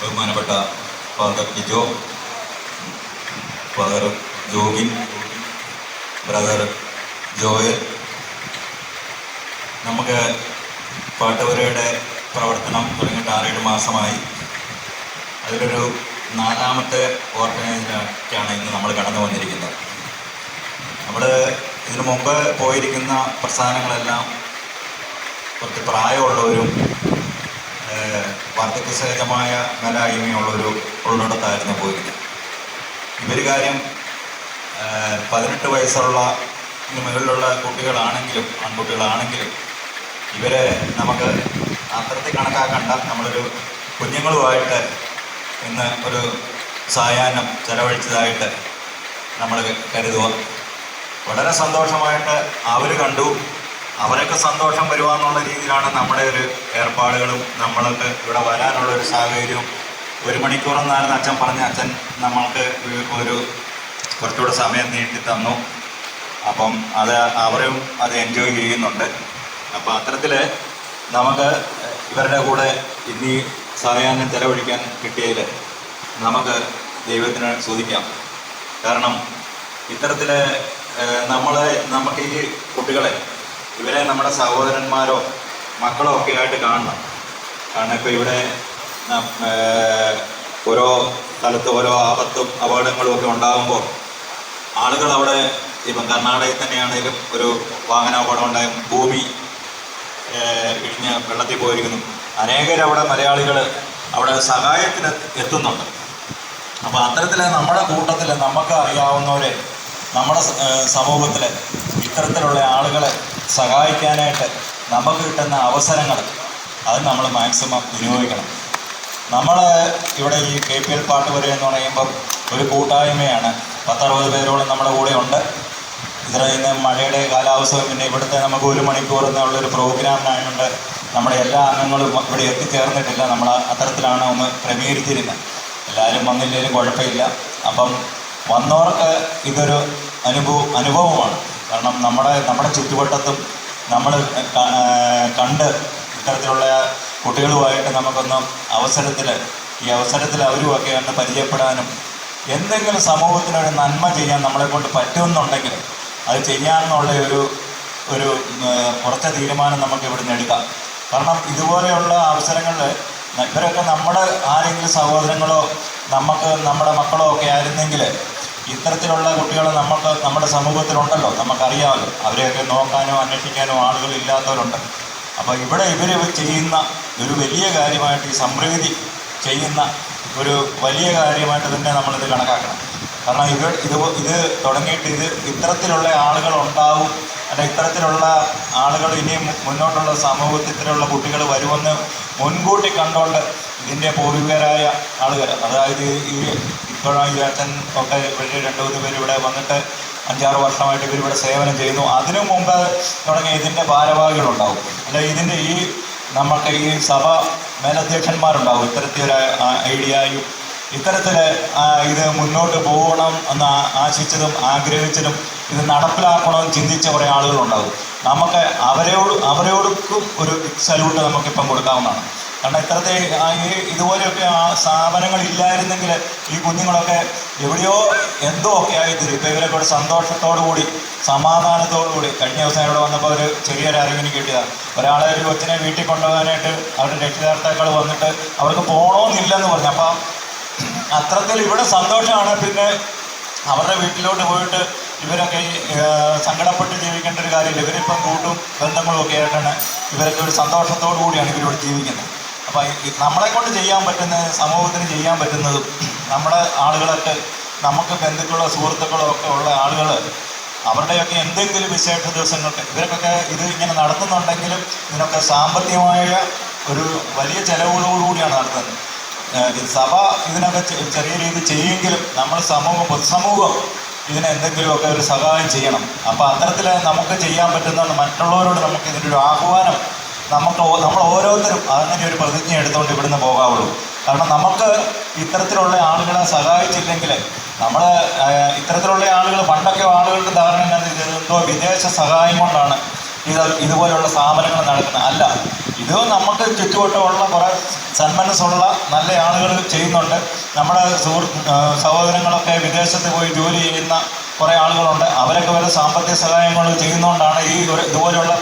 ബഹുമാനപ്പെട്ട father Lijo father Jogin brother Joel. നമുക്ക് പാട്ടവരയുടെ പ്രവർത്തനം തുടങ്ങിയിട്ട് ആറേഴ് മാസമായി. അതിലൊരു നാലാമത്തെ ഓർഗനൈസേഷനാണ് ഇന്ന് നമ്മൾ കടന്നു വന്നിരിക്കുന്നത്. നമ്മൾ ഇതിനു മുമ്പ് പോയിരിക്കുന്ന പ്രസ്ഥാനങ്ങളെല്ലാം കുറച്ച് പ്രായമുള്ളവരും വാർദ്ധക്യസഹജമായ മേലായ്മയുള്ളൊരു ഉള്ളിടത്തായിരുന്നു പോയിരുന്നത് ഇവർ കാര്യം പതിനെട്ട് വയസ്സുള്ള മുകളിലുള്ള കുട്ടികളാണെങ്കിലും ആൺകുട്ടികളാണെങ്കിലും ഇവരെ നമുക്ക് അത്തരത്തിൽ കണക്കാക്കണ്ട. നമ്മളൊരു കുഞ്ഞുങ്ങളുമായിട്ട് ഇന്ന് ഒരു സായാഹ്നം ചെലവഴിച്ചതായിട്ട് നമ്മൾ കരുതുക. വളരെ സന്തോഷമായിട്ട് അവർ കണ്ടു. അവരൊക്കെ സന്തോഷം വരുവാന്നുള്ള രീതിയിലാണ് നമ്മുടെ ഒരു ഏർപ്പാടുകളും നമ്മൾക്ക് ഇവിടെ വരാനുള്ള ഒരു സാഹചര്യവും. ഒരു മണിക്കൂറെന്നായിരുന്നു അച്ഛൻ പറഞ്ഞ അച്ഛൻ നമ്മൾക്ക് ഒരു കുറച്ചുകൂടെ സമയം നീട്ടി തന്നു. അപ്പം അത് അവരും അത് എൻജോയ് ചെയ്യുന്നുണ്ട്. അപ്പം അത്തരത്തിൽ നമുക്ക് ഇവരുടെ കൂടെ ഇനി സമയം ചെലവഴിക്കാൻ കിട്ടിയതിൽ നമുക്ക് ദൈവത്തിന് ചോദിക്കാം കാരണം ഇത്തരത്തിൽ നമ്മളെ നമുക്ക് ഈ കുട്ടികളെ ഇവരെ നമ്മുടെ സഹോദരന്മാരോ മക്കളോ ഒക്കെ ആയിട്ട് കാണണം. കാരണം ഇപ്പോൾ ഇവിടെ ഓരോ സ്ഥലത്ത് ഓരോ ആപത്തും അപകടങ്ങളും ഒക്കെ ഉണ്ടാകുമ്പോൾ ആളുകൾ അവിടെ ഇപ്പം കർണാടകയിൽ തന്നെയാണെങ്കിലും ഒരു വാഹനാപകടം ഉണ്ടായ ഭൂമി ഇടിഞ്ഞ് വെള്ളത്തിൽ പോയിരിക്കുന്നു. അനേകരവിടെ മലയാളികൾ അവിടെ സഹായത്തിന് എത്തുന്നുണ്ട്. അപ്പോൾ അത്തരത്തിൽ നമ്മുടെ കൂട്ടത്തിൽ നമുക്ക് അറിയാവുന്നവരെ നമ്മുടെ സമൂഹത്തിലെ ഇത്തരത്തിലുള്ള ആളുകളെ സഹായിക്കാനായിട്ട് നമുക്ക് കിട്ടുന്ന അവസരങ്ങൾ അത് നമ്മൾ മാക്സിമം വിനിയോഗിക്കണം. നമ്മൾ ഇവിടെ ഈ കെ പി എൽ പാട്ട് വരെ എന്ന് പറയുമ്പം ഒരു കൂട്ടായ്മയാണ്. പത്തറുപത് പേരോളം നമ്മുടെ കൂടെ ഉണ്ട്. ഇതിൽ ഇന്ന് മഴയുടെ കാലാവസ്ഥയും പിന്നെ ഇവിടുത്തെ നമുക്ക് ഒരു മണിക്കൂർ എന്നുള്ളൊരു പ്രോഗ്രാമിനായതുകൊണ്ട് നമ്മുടെ എല്ലാ അംഗങ്ങളും ഇവിടെ എത്തിച്ചേർന്നിട്ടില്ല. നമ്മൾ അത്തരത്തിലാണ് ഒന്ന് ക്രമീകരിച്ചിരുന്നത്. എല്ലാവരും വന്നില്ലെങ്കിലും കുഴപ്പമില്ല. അപ്പം വന്നവർക്ക് ഇതൊരു അനുഭവം അനുഭവമാണ്. കാരണം നമ്മുടെ നമ്മുടെ ചുറ്റുവട്ടത്തും നമ്മൾ കണ്ട് ഇത്തരത്തിലുള്ള കുട്ടികളുമായിട്ട് നമുക്കൊന്ന് അവസരത്തിൽ ഈ അവസരത്തിൽ അവരുമൊക്കെ ഒന്ന് പരിചയപ്പെടാനും എന്തെങ്കിലും സമൂഹത്തിന് ഒരു നന്മ ചെയ്യാൻ നമ്മളെ കൊണ്ട് പറ്റുമെന്നുണ്ടെങ്കിൽ അത് ചെയ്യാമെന്നുള്ള ഒരു ഒരു കുറച്ച് തീരുമാനം നമുക്ക് ഇവിടുന്ന് എടുക്കാം. കാരണം ഇതുപോലെയുള്ള അവസരങ്ങളിൽ ഇവരൊക്കെ നമ്മുടെ ആരെങ്കിലും സഹോദരങ്ങളോ നമുക്ക് നമ്മുടെ മക്കളോ ഒക്കെ ആയിരുന്നെങ്കിൽ ഇത്തരത്തിലുള്ള കുട്ടികൾ നമുക്ക് നമ്മുടെ സമൂഹത്തിലുണ്ടല്ലോ. നമുക്കറിയാമല്ലോ. അവരെയൊക്കെ നോക്കാനോ അന്വേഷിക്കാനോ ആളുകൾ ഇല്ലാത്തവരുണ്ട്. അപ്പോൾ ഇവിടെ ഇവർ ചെയ്യുന്ന ഒരു വലിയ കാര്യമായിട്ട് ഈ സംപ്രീതി ചെയ്യുന്ന ഒരു വലിയ കാര്യമായിട്ട് തന്നെ നമ്മളിത് കണക്കാക്കണം. കാരണം ഇവർ ഇത് ഇത് തുടങ്ങിയിട്ട് ഇത് ഇത്തരത്തിലുള്ള ആളുകൾ ഉണ്ടാവും. അല്ല ഇത്തരത്തിലുള്ള ആളുകൾ ഇനിയും മുന്നോട്ടുള്ള സമൂഹത്തിൽ ഇത്തരമുള്ള കുട്ടികൾ വരുമെന്ന് മുൻകൂട്ടി കണ്ടുകൊണ്ട് ഇതിന്റെ പൂർവികരായ ആളുകൾ അതായത് ഈ ഇപ്പോഴും ഈ അച്ഛൻ ഒക്കെ വലിയ രണ്ടു മൂന്ന് പേര് ഇവിടെ വന്നിട്ട് അഞ്ചാറ് വർഷമായിട്ട് ഇവർ ഇവിടെ സേവനം ചെയ്യുന്നു. അതിനു മുമ്പ് തുടങ്ങിയ ഇതിന്റെ ഭാരവാഹികളുണ്ടാവും. അല്ല ഇതിന്റെ ഈ നമ്മൾക്ക് ഈ സഭ മേലധ്യക്ഷന്മാരുണ്ടാവും. ഇത്തരത്തിലൊരു ഐഡിയയും ഇത്തരത്തിൽ ഇത് മുന്നോട്ട് പോകണം എന്ന് ആശിച്ചതും ആഗ്രഹിച്ചതും ഇത് നടപ്പിലാക്കണമെന്ന് ചിന്തിച്ച കുറേ ആളുകളുണ്ടാവും. നമുക്ക് അവരോട് അവരോടൊക്കും ഒരു സല്യൂട്ട് നമുക്കിപ്പം കൊടുക്കാവുന്നതാണ്. കാരണം ഇത്രത്തെ ഈ ഇതുപോലെയൊക്കെ ആ സ്ഥാപനങ്ങൾ ഇല്ലായിരുന്നെങ്കിൽ ഈ കുഞ്ഞുങ്ങളൊക്കെ എവിടെയോ എന്തോ ഒക്കെ ആയിത്തീരും. ഇപ്പം ഇവരൊക്കെ ഒരു സന്തോഷത്തോടു കൂടി സമാധാനത്തോടു കൂടി കഴിഞ്ഞ ദിവസം ഇവിടെ വന്നപ്പോൾ ഒരു ചെറിയൊരു അറിവിന് കിട്ടിയതാണ്. ഒരാളെ ഒരു കൊച്ചിനെ വീട്ടിൽ കൊണ്ടുപോകാനായിട്ട് അവരുടെ രക്ഷിതാർത്ഥാക്കൾ വന്നിട്ട് അവർക്ക് പോകണമെന്നില്ലെന്ന് പറഞ്ഞു. അപ്പം അത്രത്തിൽ ഇവിടെ സന്തോഷമാണ്. പിന്നെ അവരുടെ വീട്ടിലോട്ട് പോയിട്ട് ഇവരൊക്കെ സങ്കടപ്പെട്ട് ജീവിക്കേണ്ട ഒരു കാര്യമില്ല. ഇവരിപ്പം കൂട്ടും ബന്ധങ്ങളും ഒക്കെ ആയിട്ടാണ് ഇവരൊക്കെ ഒരു സന്തോഷത്തോടു കൂടിയാണ് ഇവരോട് ജീവിക്കുന്നത്. അപ്പം ഈ- നമ്മളെ കൊണ്ട് ചെയ്യാൻ പറ്റുന്ന സമൂഹത്തിന് ചെയ്യാൻ പറ്റുന്നതും നമ്മുടെ ആളുകളൊക്കെ നമുക്ക് ബന്ധുക്കളോ സുഹൃത്തുക്കളോ ഒക്കെ ഉള്ള ആളുകൾ അവരുടെയൊക്കെ എന്തെങ്കിലും വിശേഷ ദിവസങ്ങൾക്ക് ഇവർക്കൊക്കെ ഇത് ഇങ്ങനെ നടത്തുന്നുണ്ടെങ്കിലും ഇതിനൊക്കെ സാമ്പത്തികമായ ഒരു വലിയ ചെലവുകളോടുകൂടിയാണ് നടത്തുന്നത്. സഭ ഇതിനൊക്കെ ചെറിയ രീതിയിൽ ചെയ്യുമെങ്കിലും നമ്മൾ സമൂഹം പൊതുസമൂഹം ഇതിന് എന്തെങ്കിലുമൊക്കെ ഒരു സഹായം ചെയ്യണം. അപ്പോൾ അത്തരത്തിൽ നമുക്ക് ചെയ്യാൻ പറ്റുന്ന മറ്റുള്ളവരോട് നമുക്ക് ഇതിന്റെ ഒരു ആഹ്വാനം നമുക്ക് നമ്മൾ ഓരോരുത്തരും അങ്ങനെ ഒരു പ്രതിജ്ഞ എടുത്തുകൊണ്ട് ഇവിടുന്ന് പോകാവുള്ളൂ. കാരണം നമുക്ക് ഇത്തരത്തിലുള്ള ആളുകളെ സഹായിച്ചില്ലെങ്കിൽ നമ്മൾ ഇത്തരത്തിലുള്ള ആളുകൾ പണ്ടൊക്കെ ആളുകളുടെ ധാരണ എന്തോ വിദേശ സഹായം കൊണ്ടാണ് ഇത് ഇതുപോലെയുള്ള സ്ഥാപനങ്ങൾ നടക്കുന്നത്. അല്ല ഇത് നമുക്ക് ചുറ്റുവട്ടമുള്ള കുറേ സന്മനസ്സുള്ള നല്ല ആളുകൾ ചെയ്യുന്നുണ്ട്. നമ്മുടെ സുഹൃത്ത് സഹോദരങ്ങളൊക്കെ വിദേശത്ത് പോയി ജോലി ചെയ്യുന്ന കുറേ ആളുകളുണ്ട്. അവരൊക്കെ വരെ സാമ്പത്തിക സഹായങ്ങൾ ചെയ്യുന്നതുകൊണ്ടാണ് ഈ ഇതുപോലെയുള്ള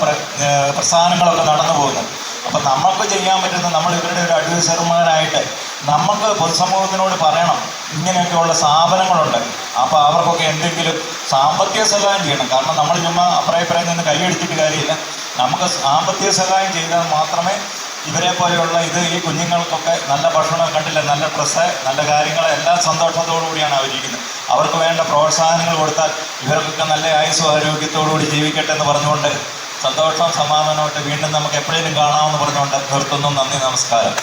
പ്രസ്ഥാനങ്ങളൊക്കെ നടന്നു പോകുന്നത്. അപ്പം നമുക്ക് ചെയ്യാൻ പറ്റുന്ന നമ്മൾ ഇവരുടെ ഒരു അഡ്വൈസർമാരായിട്ട് നമുക്ക് പൊതുസമൂഹത്തിനോട് പറയണം. ഇങ്ങനെയൊക്കെയുള്ള സ്ഥാപനങ്ങളുണ്ട്. അപ്പോൾ അവർക്കൊക്കെ എന്തെങ്കിലും സാമ്പത്തിക സഹായം ചെയ്യണം. കാരണം നമ്മൾ ചുമ്മാ അഭിപ്രായപ്പുറം നിന്ന് കൈയടിച്ചിട്ട് കാര്യമില്ല. നമുക്ക് സാമ്പത്തിക സഹായം ചെയ്താൽ മാത്രമേ ഇവരെ പോലെയുള്ള ഇത് ഈ കുഞ്ഞുങ്ങൾക്കൊക്കെ നല്ല ഭക്ഷണം കണ്ടില്ല നല്ല ഡ്രസ്സ് നല്ല കാര്യങ്ങൾ എല്ലാം സന്തോഷത്തോടു കൂടിയാണ് അവരിയ്ക്കുന്നത് അവർക്ക് വേണ്ട പ്രോത്സാഹനങ്ങൾ കൊടുത്താൽ ഇവർക്കൊക്കെ നല്ല ആയുസ്സും ആരോഗ്യത്തോടുകൂടി ജീവിക്കട്ടെ എന്ന് പറഞ്ഞുകൊണ്ട് സന്തോഷം സമാധാനമായിട്ട് വീണ്ടും നമുക്ക് എപ്പോഴേലും കാണാമെന്ന് പറഞ്ഞുകൊണ്ട് നിർത്തുന്നു. നന്ദി നമസ്കാരം.